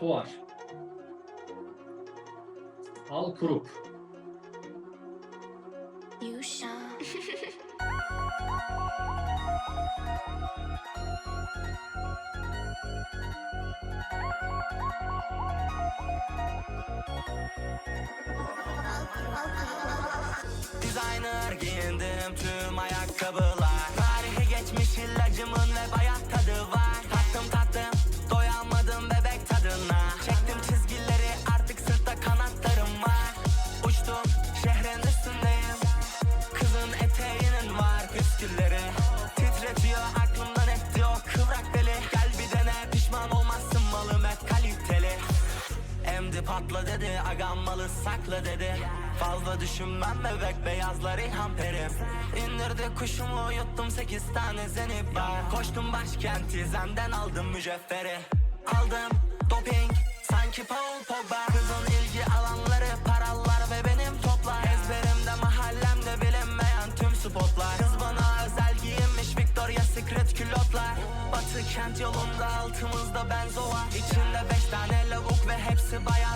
Tuvar. Al Kurup. Designer giyindim tüm ayakkabılar Tarihi geçmiş ilacımın ve bayat Emdi patla dedi agam malı sakla dedi. Fazla düşünmem bebek beyazlar ilham perim İndirdi kuşumu yuttum sekiz tane zenip var. Koştum başkenti zenden aldım mücevheri. Aldım doping sanki Paul Pogba. Kızın ilgi alanları paralar ve benim toplar. Ezberimde mahallemde bilinmeyen tüm spotlar. Kız bana özel giyinmiş Victoria's Secret külotlar. Batı kent yolunda altımızda benzo var. İçinde beş tane lavuk ve hepsi baya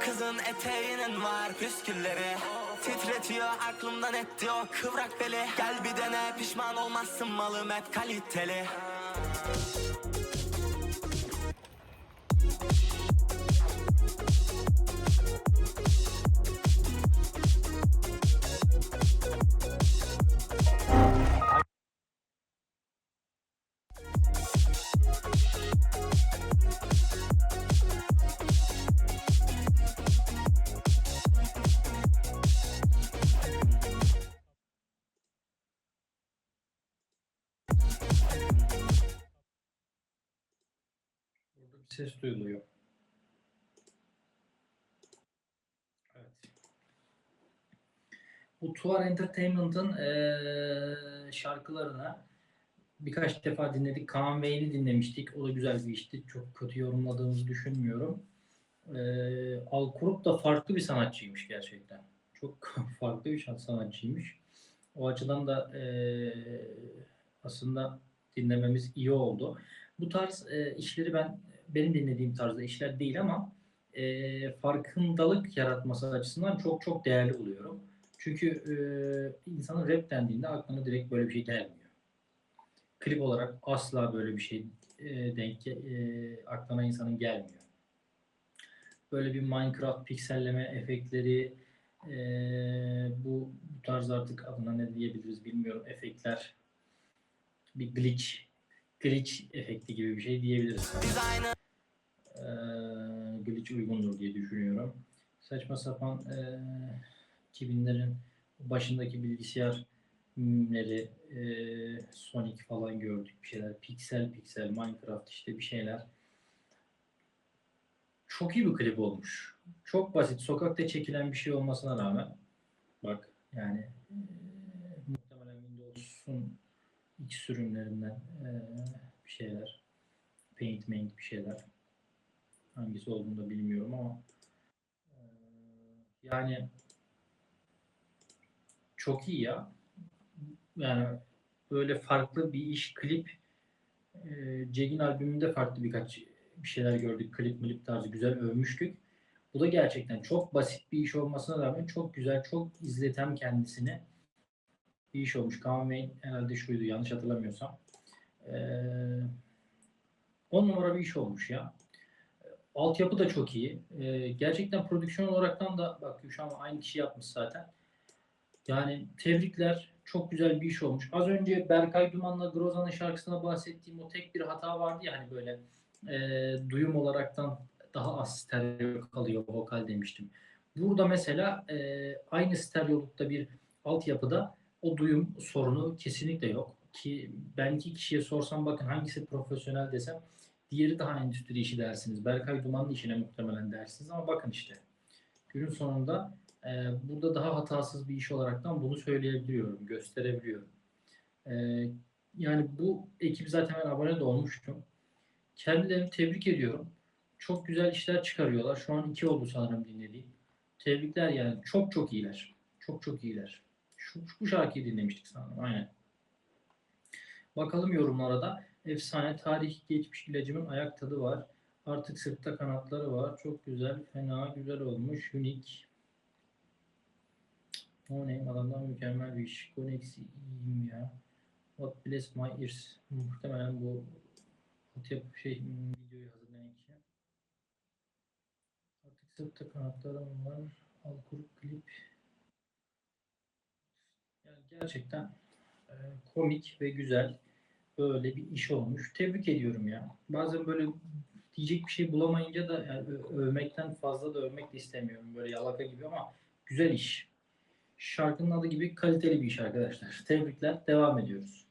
Kızın eteğinin var püskülleri. Titretiyor aklımdan etti o kıvrak beli. Gel bir dene pişman olmazsın malım hep kaliteli ses duyuluyor. Evet. Bu Tuvar Entertainment'ın eee, şarkılarını birkaç defa dinledik. Kaan Bey'ini dinlemiştik. O da güzel bir işti. Çok kötü yorumladığımızı düşünmüyorum. Eee Alkurup da farklı bir sanatçıymış gerçekten. Çok farklı bir sanatçıymış. O açıdan da eee, aslında dinlememiz iyi oldu. Bu tarz e, işleri ben benim dinlediğim tarzda işler değil ama e, farkındalık yaratması açısından çok çok değerli buluyorum. Çünkü e, insanın rap dendiğinde aklına direkt böyle bir şey gelmiyor. Klip olarak asla böyle bir şey e, denk e, aklına insanın gelmiyor. Böyle bir Minecraft pikselleme efektleri e, bu, bu tarz artık adına ne diyebiliriz bilmiyorum efektler bir glitch glitch efekti gibi bir şey diyebiliriz. Ee, glitch uygundur diye düşünüyorum. Saçma sapan ee, 2000'lerin başındaki bilgisayar mimleri, ee, Sonic falan gördük bir şeyler. Piksel piksel, Minecraft işte bir şeyler. Çok iyi bir klip olmuş. Çok basit. Sokakta çekilen bir şey olmasına rağmen bak yani ee, muhtemelen Windows'un ilk sürümlerinden ee, bir şeyler. Paint Maint bir şeyler. Hangisi olduğunu da bilmiyorum ama ee, yani çok iyi ya. Yani böyle farklı bir iş klip e, Cegin albümünde farklı birkaç bir şeyler gördük. Klip milip tarzı güzel övmüştük. Bu da gerçekten çok basit bir iş olmasına rağmen çok güzel, çok izleten kendisini bir iş olmuş. Kaan Bey'in herhalde şuydu yanlış hatırlamıyorsam. Ee, on numara bir iş olmuş ya. Altyapı da çok iyi. Ee, gerçekten prodüksiyon olaraktan da bak şu an aynı kişi yapmış zaten. Yani tebrikler. Çok güzel bir iş olmuş. Az önce Berkay Duman'la Grozan'ın şarkısına bahsettiğim o tek bir hata vardı ya hani böyle e, duyum olaraktan daha az stereo kalıyor vokal demiştim. Burada mesela e, aynı stereolukta bir altyapıda o duyum sorunu kesinlikle yok. Ki ben iki kişiye sorsam bakın hangisi profesyonel desem diğeri daha endüstri işi dersiniz. Berkay Duman'ın işine muhtemelen dersiniz ama bakın işte günün sonunda Ee, burada daha hatasız bir iş olaraktan bunu söyleyebiliyorum, gösterebiliyorum. Ee, yani bu ekip zaten ben abone de olmuştum. Kendilerini tebrik ediyorum. Çok güzel işler çıkarıyorlar. Şu an iki oldu sanırım dinlediğim. Tebrikler yani. Çok çok iyiler. Çok çok iyiler. Şu, bu şarkıyı dinlemiştik sanırım. Aynen. Bakalım yorumlara da. Efsane tarih geçmiş ilacımın ayak tadı var. Artık sırtta kanatları var. Çok güzel. Fena güzel olmuş. Unik. O ne? Adamdan mükemmel bir iş. Koneksi iyiyim ya. What bless my ears. Muhtemelen bu altyapı şey videoyu hazırlayan kişi. Artık sırtta kanatlarım var. Al klip. Yani gerçekten e, komik ve güzel böyle bir iş olmuş. Tebrik ediyorum ya. Bazen böyle diyecek bir şey bulamayınca da yani övmekten fazla da övmek de istemiyorum. Böyle yalaka gibi ama güzel iş. Şarkının adı gibi kaliteli bir iş arkadaşlar. Tebrikler. Devam ediyoruz.